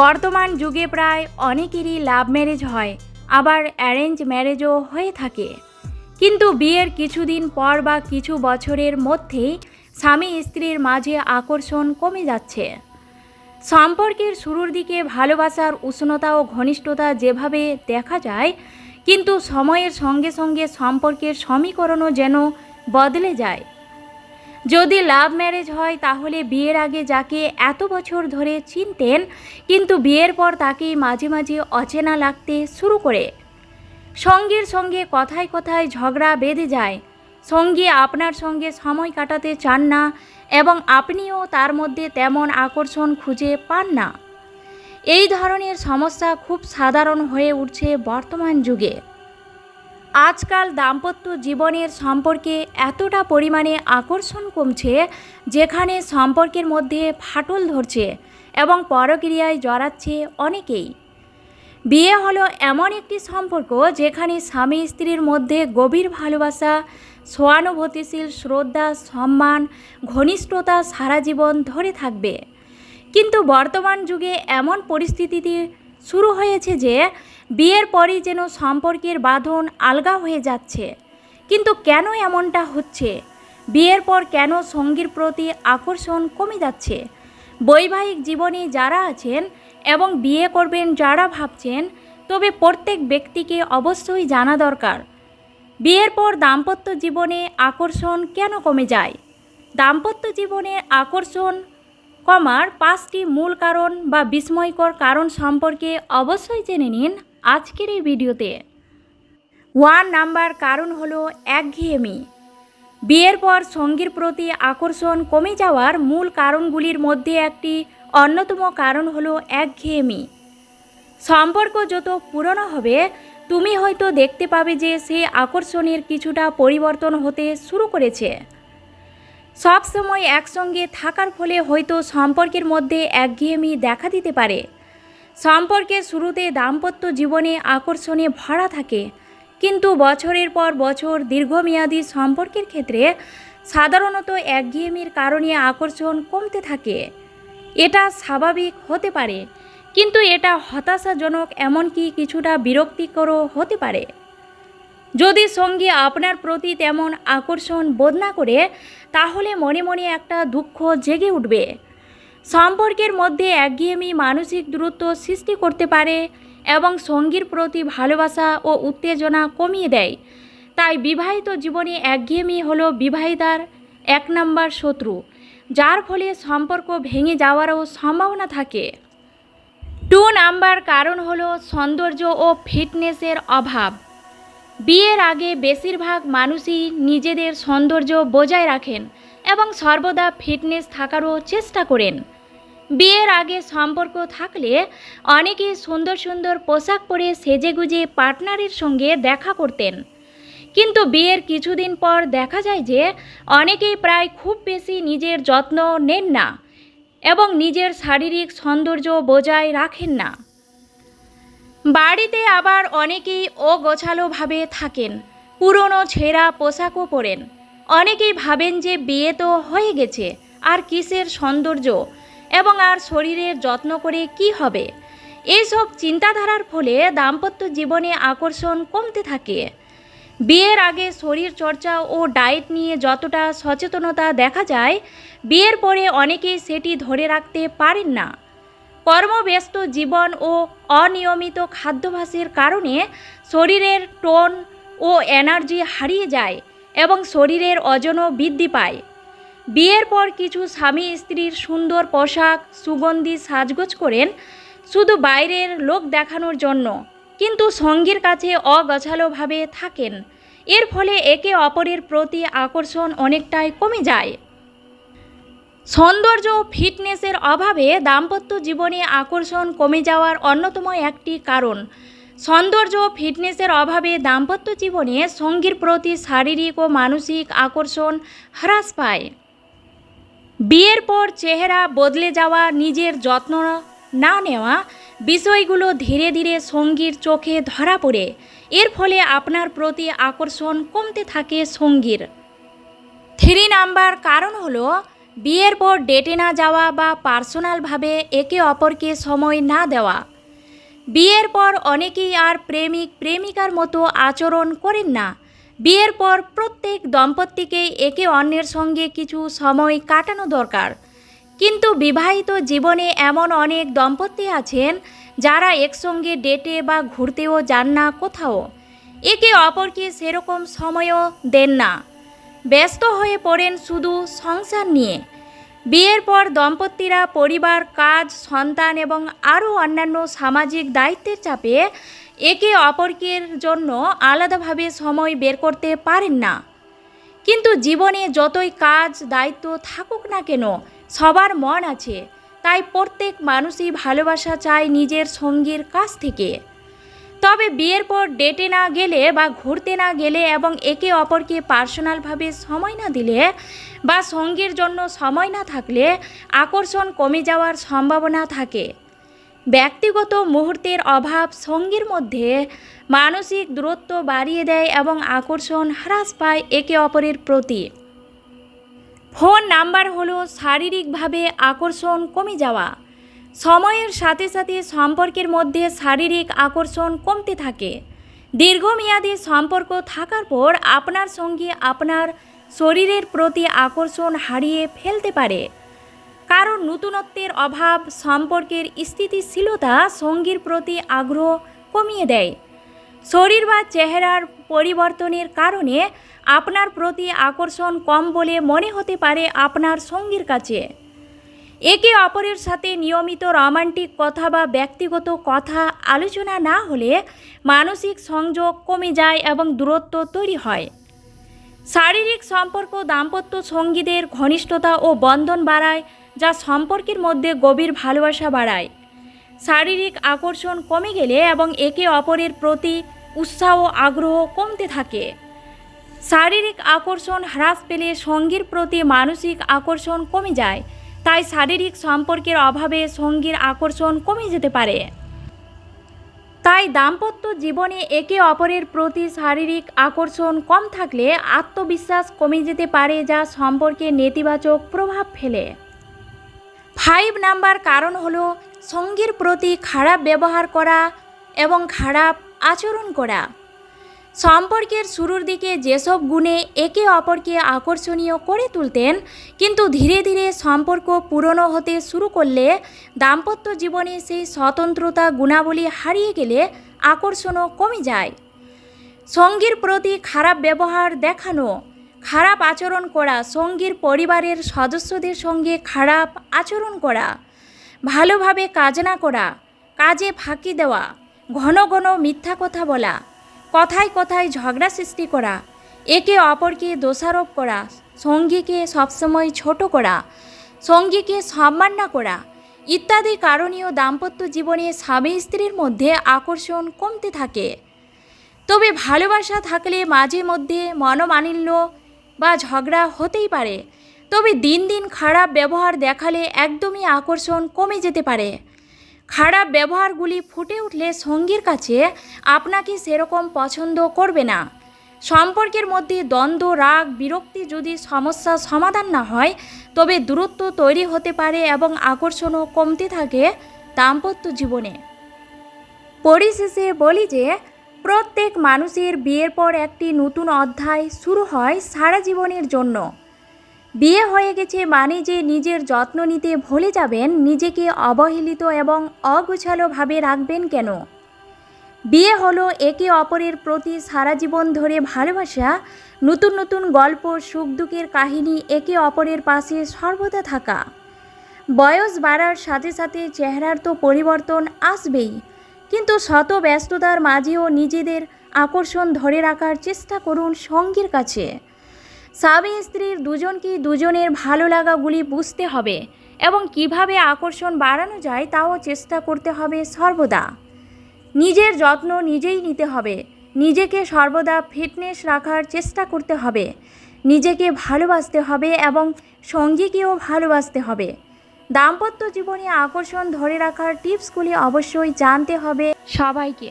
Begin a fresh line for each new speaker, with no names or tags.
বর্তমান যুগে প্রায় অনেকেরই লাভ ম্যারেজ হয়, আবার অ্যারেঞ্জ ম্যারেজও হয়ে থাকে। কিন্তু বিয়ের কিছুদিন পর বা কিছু বছরের মধ্যেই স্বামী স্ত্রীর মাঝে আকর্ষণ কমে যাচ্ছে। সম্পর্কের শুরুর দিকে ভালোবাসার উষ্ণতা ও ঘনিষ্ঠতা যেভাবে দেখা যায়, কিন্তু সময়ের সঙ্গে সঙ্গে সম্পর্কের সমীকরণও যেন বদলে যায়। যদি লাভ ম্যারেজ হয়, তাহলে বিয়ের আগে যাকে এত বছর ধরে চিনতেন, কিন্তু বিয়ের পর তাকে মাঝে মাঝে অচেনা লাগতে শুরু করে। সঙ্গীর সঙ্গে কথায় কথায় ঝগড়া বেঁধে যায়। সঙ্গী আপনার সঙ্গে সময় কাটাতে চান না এবং আপনিও তার মধ্যে তেমন আকর্ষণ খুঁজে পান না। এই ধরনের সমস্যা খুব সাধারণ হয়ে উঠছে বর্তমান যুগে। আজকাল দাম্পত্য জীবনের সম্পর্কে এতটা পরিমাণে আকর্ষণ কমছে, যেখানে সম্পর্কের মধ্যে ফাটল ধরছে এবং পরক্রিয়ায় জড়াচ্ছে অনেকেই। বিয়ে হলো এমন একটি সম্পর্ক যেখানে স্বামী স্ত্রীর মধ্যে গভীর ভালোবাসা, সহানুভূতিশীল শ্রদ্ধা, সম্মান, ঘনিষ্ঠতা সারা জীবন ধরে থাকবে। কিন্তু বর্তমান যুগে এমন পরিস্থিতিতে শুরু হয়েছে যে বিয়ের পরই যেন সম্পর্কের বাঁধন আলগা হয়ে যাচ্ছে। কিন্তু কেন এমনটা হচ্ছে? বিয়ের পর কেন সঙ্গীর প্রতি আকর্ষণ কমে যাচ্ছে? বৈবাহিক জীবনে যারা আছেন এবং বিয়ে করবেন যারা ভাবছেন, তবে প্রত্যেক ব্যক্তিকে অবশ্যই জানা দরকার। বিয়ের পর দাম্পত্য জীবনে আকর্ষণ কেন কমে যায়? দাম্পত্য জীবনে আকর্ষণ কমার পাঁচটি মূল কারণ বা বিস্ময়কর কারণ সম্পর্কে অবশ্যই জেনে নিন। আজকের এই ভিডিওতে ওয়ান নাম্বার কারণ হলো একঘেয়েমি। বিয়ের পর সঙ্গীর প্রতি আকর্ষণ কমে যাওয়ার মূল কারণগুলির মধ্যে একটি অন্যতম কারণ হলো একঘেয়েমি। সম্পর্ক যত পুরনো হবে, তুমি হয়তো দেখতে পাবে যে সে আকর্ষণের কিছুটা পরিবর্তন হতে শুরু করেছে। সবসময় একসঙ্গে থাকার ফলে হয়তো সম্পর্কের মধ্যে একঘেয়েমি দেখা দিতে পারে। সম্পর্কের শুরুতে দাম্পত্য জীবনে আকর্ষণে ভরা থাকে। কিন্তু বছরের পর বছর দীর্ঘমেয়াদী সম্পর্কের ক্ষেত্রে সাধারণত একঘেয়েমির কারণে আকর্ষণ কমতে থাকে। এটা স্বাভাবিক হতে পারে, কিন্তু এটা হতাশাজনক এমনকি কিছুটা বিরক্তিকরও হতে পারে। যদি সঙ্গী আপনার প্রতি তেমন আকর্ষণ বোধ না করে, তাহলে মনে মনে একটা দুঃখ জেগে উঠবে। সম্পর্কের মধ্যে একঘেয়েমি মানসিক দূরত্ব সৃষ্টি করতে পারে এবং সঙ্গীর প্রতি ভালোবাসা ও উত্তেজনা কমিয়ে দেয়। তাই বিবাহিত জীবনে একঘেয়েমি হলো বিবাহিতার এক নম্বর শত্রু, যার ফলে সম্পর্ক ভেঙে যাওয়ারও সম্ভাবনা থাকে। টু নাম্বার কারণ হলো সৌন্দর্য ও ফিটনেসের অভাব। বিয়ের আগে বেশিরভাগ মানুষই নিজেদের সৌন্দর্য বজায় রাখেন এবং সর্বদা ফিটনেস থাকারও চেষ্টা করেন। বিয়ের আগে সম্পর্ক থাকলে অনেকে সুন্দর সুন্দর পোশাক পরে সেজেগুজে পার্টনারের সঙ্গে দেখা করতেন। কিন্তু বিয়ের কিছুদিন পর দেখা যায় যে অনেকেই প্রায় খুব বেশি নিজের যত্ন নেন না এবং নিজের শারীরিক সৌন্দর্য বজায় রাখেন না। বাড়িতে আবার অনেকেই অগোছালোভাবে থাকেন, পুরনো ছেঁড়া পোশাকও পরেন। অনেকেই ভাবেন যে বিয়ে তো হয়ে গেছে, আর কিসের সৌন্দর্য? এবং আর শরীরের যত্ন করে কি হবে? এইসব চিন্তাধারার ফলে দাম্পত্য জীবনে আকর্ষণ কমতে থাকে। বিয়ের আগে শরীর চর্চা ও ডায়েট নিয়ে যতটা সচেতনতা দেখা যায়, বিয়ের পরে অনেকেই সেটি ধরে রাখতে পারেন না। কর্মব্যস্ত জীবন ও অনিয়মিত খাদ্যাভ্যাসের কারণে শরীরের টোন ও এনার্জি হারিয়ে যায় এবং শরীরের ওজনও বৃদ্ধি পায়। বিয়ের পর কিছু স্বামী স্ত্রীর সুন্দর পোশাক, সুগন্ধি সাজগোজ করেন শুধু বাইরের লোক দেখানোর জন্য, কিন্তু সঙ্গীর কাছে অগোছালোভাবে থাকেন। এর ফলে একে অপরের প্রতি আকর্ষণ অনেকটাই কমে যায়। সৌন্দর্য ও ফিটনেসের অভাবে দাম্পত্য জীবনে আকর্ষণ কমে যাওয়ার অন্যতম একটি কারণ। সৌন্দর্য ও ফিটনেসের অভাবে দাম্পত্য জীবনে সঙ্গীর প্রতি শারীরিক ও মানসিক আকর্ষণ হ্রাস পায়। বিয়ের পর চেহারা বদলে যাওয়া, নিজের যত্ন না নেওয়া বিষয়গুলো ধীরে ধীরে সঙ্গীর চোখে ধরা পড়ে। এর ফলে আপনার প্রতি আকর্ষণ কমতে থাকে সঙ্গীর। থ্রি নাম্বার কারণ হলো, বিয়ের পর ডেটে না যাওয়া বা পার্সোনালভাবে একে অপরকে সময় না দেওয়া। বিয়ের পর অনেকেই আর প্রেমিক প্রেমিকার মতো আচরণ করেন না। বিয়ের পর প্রত্যেক দম্পতিকেই একে অন্যের সঙ্গে কিছু সময় কাটানো দরকার। কিন্তু বিবাহিত জীবনে এমন অনেক দম্পতি আছেন যারা একসঙ্গে ডেটে বা ঘুরতেও যান না কোথাও। একে অপরকে সেরকম সময়ও দেন না। ব্যস্ত হয়ে পড়েন শুধু সংসার নিয়ে। বিয়ের পর দম্পতিরা পরিবার, কাজ, সন্তান এবং আরও অন্যান্য সামাজিক দায়িত্বের চাপে একে অপরকের জন্য আলাদাভাবে সময় বের করতে পারেন না। কিন্তু জীবনে যতই কাজ, দায়িত্ব থাকুক না কেন, সবার মন আছে। তাই প্রত্যেক মানুষই ভালোবাসা চায় নিজের সঙ্গীর কাছ থেকে। তবে বিয়ের পর ডেটে না গেলে বা ঘুরতে না গেলে এবং একে অপরকে পার্সোনালভাবে সময় না দিলে বা সঙ্গীর জন্য সময় না থাকলে আকর্ষণ কমে যাওয়ার সম্ভাবনা থাকে। ব্যক্তিগত মুহূর্তের অভাব সঙ্গীর মধ্যে মানসিক দূরত্ব বাড়িয়ে দেয় এবং আকর্ষণ হ্রাস পায় একে অপরের প্রতি। ফোন নাম্বার হলো শারীরিকভাবে আকর্ষণ কমে যাওয়া। সময়ের সাথে সাথে সম্পর্কের মধ্যে শারীরিক আকর্ষণ কমতে থাকে। দীর্ঘমেয়াদী সম্পর্ক থাকার পর আপনার সঙ্গে আপনার শরীরের প্রতি আকর্ষণ হারিয়ে ফেলতে পারে। কারণ নতুনত্বের অভাব, সম্পর্কের স্থিতিশীলতা সঙ্গীর প্রতি আগ্রহ কমিয়ে দেয়। শরীর বা চেহারার পরিবর্তনের কারণে আপনার প্রতি আকর্ষণ কম বলে মনে হতে পারে আপনার সঙ্গীর কাছে। একে অপরের সাথে নিয়মিত রোমান্টিক কথা বা ব্যক্তিগত কথা আলোচনা না হলে মানসিক সংযোগ কমে যায় এবং দূরত্ব তৈরি হয়। শারীরিক সম্পর্ক দাম্পত্য সঙ্গীদের ঘনিষ্ঠতা ও বন্ধন বাড়ায়। যা সম্পর্কের মধ্যে গভীর ভালোবাসা বাড়ায়। শারীরিক আকর্ষণ কমে গেলে এবং একে অপরের প্রতি উৎসাহ আগ্রহ কমতে থাকে। শারীরিক আকর্ষণ হ্রাস পেলে সঙ্গীর প্রতি মানসিক আকর্ষণ কমে যায়, তাই শারীরিক সম্পর্কের অভাবে সঙ্গীর আকর্ষণ কমে যেতে পারে। তাই দাম্পত্য জীবনে একে অপরের প্রতি শারীরিক আকর্ষণ কম থাকলে আত্মবিশ্বাস কমে যেতে পারে, যা সম্পর্কে নেতিবাচক প্রভাব ফেলে। ফাইভ নাম্বার কারণ হলো সঙ্গীর প্রতি খারাপ ব্যবহার করা এবং খারাপ আচরণ করা। সম্পর্কের শুরুর দিকে যেসব গুণে একে অপরকে আকর্ষণীয় করে তুলতেন, কিন্তু ধীরে ধীরে সম্পর্ক পুরনো হতে শুরু করলে দাম্পত্য জীবনে সেই স্বতন্ত্রতা গুণাবলী হারিয়ে গেলে আকর্ষণও কমে যায়। সঙ্গীর প্রতি খারাপ ব্যবহার দেখানো খারাপ আচরণ করা, সঙ্গীর পরিবারের সদস্যদের সঙ্গে খারাপ আচরণ করা, ভালোভাবে কাজ না করা, কাজে ফাঁকি দেওয়া, ঘন ঘন মিথ্যা কথা বলা, কথায় কথায় ঝগড়া সৃষ্টি করা, একে অপরকে দোষারোপ করা, সঙ্গীকে সবসময় ছোট করা, সঙ্গীকে সম্মান না করা ইত্যাদি কারণীয় দাম্পত্য জীবনে স্বামী স্ত্রীর মধ্যে আকর্ষণ কমতে থাকে। তবে ভালোবাসা থাকলে মাঝে মধ্যে মনোমালিন্য বা ঝগড়া হতেই পারে। তবে দিন দিন খারাপ ব্যবহার দেখালে একদমই আকর্ষণ কমে যেতে পারে। খারাপ ব্যবহারগুলি ফুটে উঠলে সঙ্গীর কাছে আপনাকে সেরকম পছন্দ করবে না। সম্পর্কের মধ্যে দ্বন্দ্ব, রাগ, বিরক্তি যদি সমস্যা সমাধান না হয়, তবে দূরত্ব তৈরি হতে পারে এবং আকর্ষণও কমতে থাকে দাম্পত্য জীবনে। পরিশেষে বলি যে প্রত্যেক মানুষের বিয়ের পর একটি নতুন অধ্যায় শুরু হয় সারা জীবনের জন্য। বিয়ে হয়ে গেছে মানে যে নিজের যত্ন নিতে ভুলে যাবেন, নিজেকে অবহেলিত এবং অগোছালোভাবে রাখবেন কেন? বিয়ে হলো একে অপরের প্রতি সারা জীবন ধরে ভালোবাসা, নতুন নতুন গল্প, সুখ দুঃখের কাহিনী একে অপরের পাশে সর্বদা থাকা। বয়স বাড়ার সাথে সাথে চেহারার তো পরিবর্তন আসবেই। কিন্তু শত ব্যস্ততার মাঝেও নিজেদের আকর্ষণ ধরে রাখার চেষ্টা করুন সঙ্গীর কাছে। স্বামী স্ত্রীর দুজনকেই দুজনের ভালো লাগাগুলি বুঝতে হবে এবং কীভাবে আকর্ষণ বাড়ানো যায় তাও চেষ্টা করতে হবে সর্বদা। নিজের যত্ন নিজেই নিতে হবে। নিজেকে সর্বদা ফিটনেস রাখার চেষ্টা করতে হবে। নিজেকে ভালোবাসতে হবে এবং সঙ্গীকেও ভালোবাসতে হবে। দাম্পত্য জীবনে আকর্ষণ ধরে রাখার টিপসগুলি অবশ্যই জানতে হবে সবাইকে।